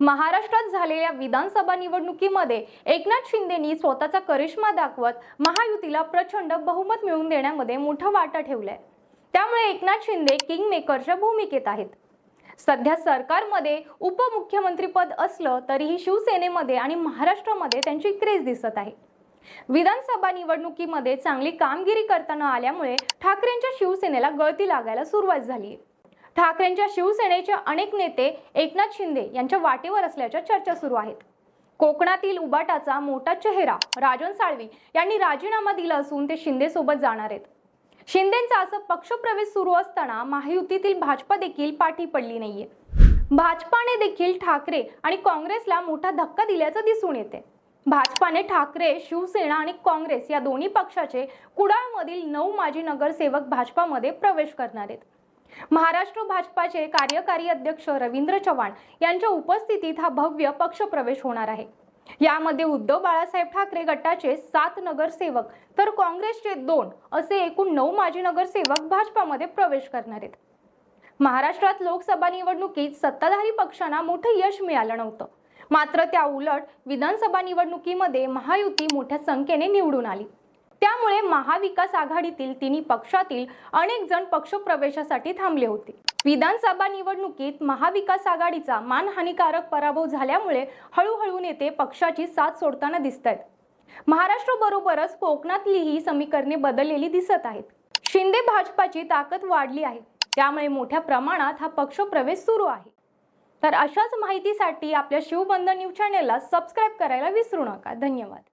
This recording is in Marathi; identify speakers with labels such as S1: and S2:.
S1: महाराष्ट्रात झालेल्या विधानसभा निवडणुकीमध्ये एकनाथ शिंदेनी स्वतःचा करिश्मा दाखवत महायुतीला प्रचंड बहुमत मिळवून देण्यामध्ये मोठा वाटा ठेवलाय. त्यामुळे एकनाथ शिंदे किंग मेकरच्या भूमिकेत आहेत. सध्या सरकारमध्ये उपमुख्यमंत्रीपद असलं तरीही शिवसेनेमध्ये आणि महाराष्ट्रामध्ये त्यांची क्रेज दिसत आहे. विधानसभा निवडणुकीमध्ये चांगली कामगिरी करताना आल्यामुळे ठाकरेंच्या शिवसेनेला गळती लागायला सुरुवात झाली आहे ठाकरेंच्या शिवसेनेचे अनेक नेते एकनाथ शिंदे यांच्या वाटेवर असल्याच्या चर्चा सुरू आहेत. कोकणातील उबाटाचा मोठा चेहरा राजन साळवी यांनी राजीनामा दिला असून ते शिंदे सोबत जाणार आहेत. शिंदेचा असं पक्षप्रवेश सुरू असताना महायुतीतील भाजपा देखील पाठी पडली नाहीये. भाजपाने देखील ठाकरे आणि काँग्रेसला मोठा धक्का दिल्याचं दिसून येते. भाजपाने ठाकरे शिवसेना आणि काँग्रेस या दोन्ही पक्षाचे कुडाळमधील नऊ माजी नगरसेवक भाजपामध्ये प्रवेश करणार आहेत. महाराष्ट्र भाजपाचे कार्यकारी अध्यक्ष रवींद्र चव्हाण यांच्या उपस्थितीत हा भव्य पक्षप्रवेश होणार आहे. यामध्ये उद्धव बाळासाहेब ठाकरे गटाचे सात नगरसेवक तर काँग्रेसचे दोन असे एकूण नऊ माजी नगरसेवक भाजपामध्ये प्रवेश करणार आहेत. महाराष्ट्रात लोकसभा निवडणुकीत सत्ताधारी पक्षांना मोठं यश मिळालं नव्हतं. मात्र त्या उलट विधानसभा निवडणुकीमध्ये महायुती मोठ्या संख्येने निवडून आली. त्यामुळे महाविकास आघाडीतील तिन्ही पक्षातील अनेक जण पक्षप्रवेशासाठी थांबले होते. विधानसभा निवडणुकीत महाविकास आघाडीचा मानहानिकारक पराभव झाल्यामुळे हळूहळू नेते पक्षाची साथ सोडताना दिसत आहेत महाराष्ट्राबरोबरच कोकणातलीही समीकरणे बदललेली दिसत आहेत. शिंदे भाजपाची ताकद वाढली आहे. त्यामुळे मोठ्या प्रमाणात हा पक्षप्रवेश सुरू आहे. तर अशाच माहितीसाठी आपल्या शिवबंधन न्यूज चॅनेलला सबस्क्राईब करायला विसरू नका. धन्यवाद.